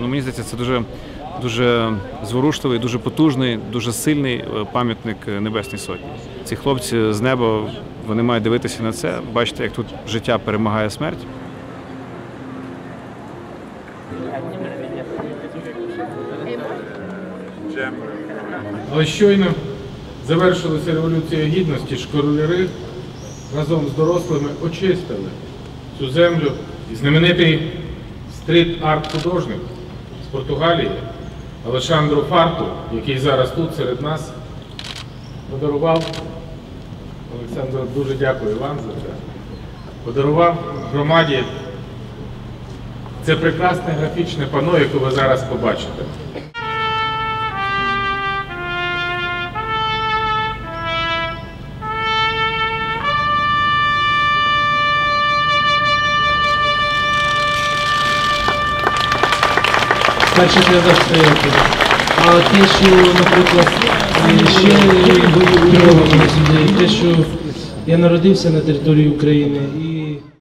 Ну, мені здається, це дуже, дуже зворушливий, дуже потужний, дуже сильний е, пам'ятник Небесній Сотні. Ці хлопці з неба вони мають дивитися на це, бачити, як тут життя перемагає смерть. Але щойно завершилася Революція Гідності, школяри разом з дорослими очистили цю землю. І знаменитий стріт-арт-художник з Португалії Алешандро Фарту, який зараз тут серед нас, подарував, Олександр, дуже дякую вам за це, подарував громаді це прекрасне графічне пано, яке ви зараз побачите. Перше треба стояти. А те, що, наприклад, ще були приводили сюди, те, що я народився на території України і